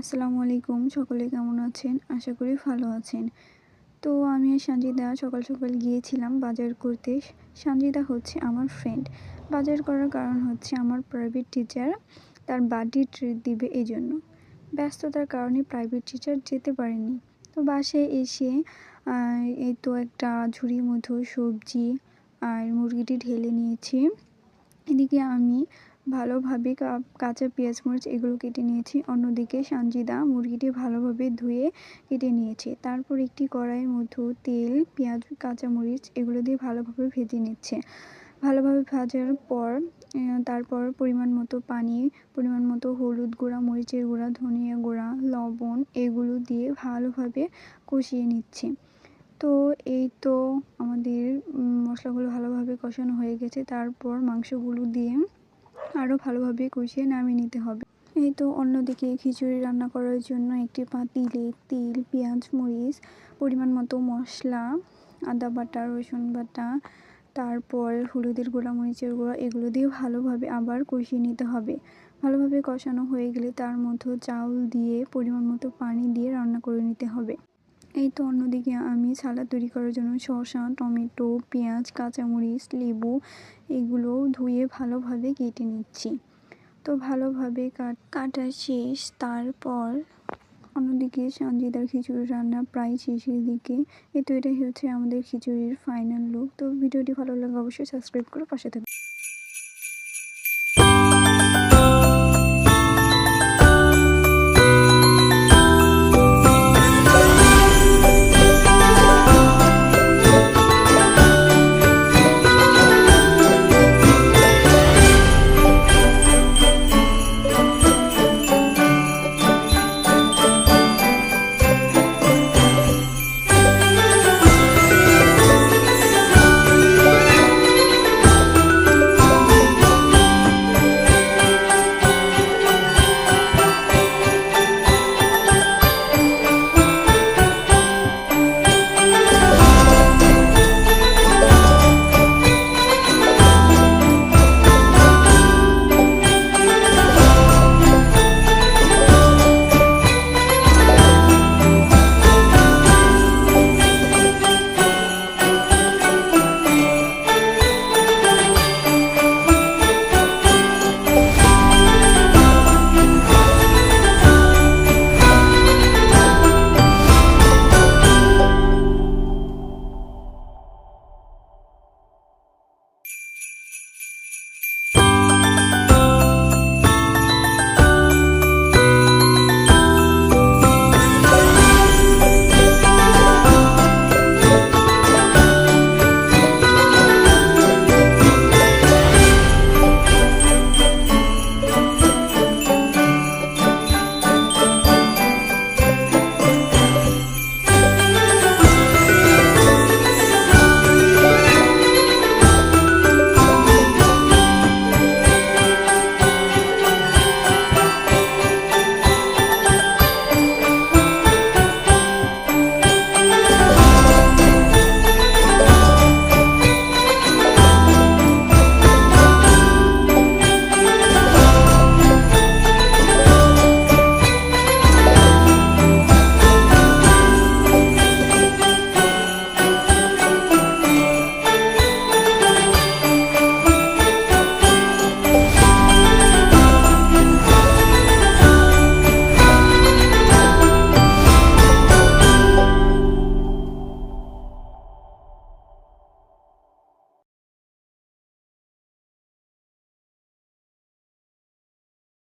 আসসালামু আলাইকুম, সকলে কেমন আছেন? আশা করি ভালো আছেন। তো আমি আর সঞ্জিদা সকাল সকাল গিয়েছিলাম বাজার করতে। সঞ্জিদা হচ্ছে আমার ফ্রেন্ড বাজার করার কারণ হচ্ছে আমার প্রাইভেট টিচার তার বার্থডে ট্রিট দিবে এই জন্য ব্যস্ততার কারণে প্রাইভেট টিচার যেতে পারেনি। তো বাসায় এসে এই তো একটা ঝুড়ির মতো সবজি আর মুরগিটি ঢেলে নিয়েছি। এদিকে আমি ভালোভাবে কাঁচা পেঁয়াজ মরিচ এগুলো কেটে নিয়েছি। অন্যদিকে সানজিদা মুরগিটি ভালোভাবে ধুয়ে কেটে নিয়েছি। তারপর একটি কড়াইয়ের মধ্যে তেল, পেঁয়াজ কাঁচামরিচ এগুলো দিয়ে ভালোভাবে ভেজে নিচ্ছে। ভালোভাবে ভাজার পর তারপর পরিমাণ মতো পানি, পরিমাণ মতো হলুদ গুঁড়া, মরিচের গুঁড়া, ধনিয়া গুঁড়া, লবণ এগুলো দিয়ে ভালোভাবে কষিয়ে নিচ্ছে। তো এই তো আমাদের মশলাগুলো ভালোভাবে কষানো হয়ে গেছে। তারপর মাংসগুলো দিয়ে আরও ভালোভাবে কষিয়ে নামিয়ে নিতে হবে। এই তো অন্যদিকে খিচুড়ি রান্না করার জন্য একটি পাতিলে তেল, পেঁয়াজ, মরিচ, পরিমাণ মতো মশলা, আদা বাটা, রসুন বাটা, তারপর হলুদের গুঁড়া, মরিচের গুঁড়া, এগুলো দিয়ে ভালোভাবে আবার কষিয়ে নিতে হবে। ভালোভাবে কষানো হয়ে গেলে তার মধ্যে চাউল দিয়ে পরিমাণ মতো পানি দিয়ে রান্না করে নিতে হবে। এই তো অন্যদিকে আমি সালাদ তৈরি করার জন্য শসা, টমেটো, পেঁয়াজ, কাঁচামরিচ, লেবু এগুলো ধুয়ে ভালোভাবে কেটে নিচ্ছি। তো ভালোভাবে কাটা শেষ। তারপর অন্যদিকে সঞ্জিদার খিচুড়ি রান্না প্রায় শেষের দিকে। এ তো এটাই হচ্ছে আমাদের খিচুড়ির ফাইনাল লুক তো ভিডিওটি ভালো লাগে অবশ্যই সাবস্ক্রাইব করে পাশে থাকবে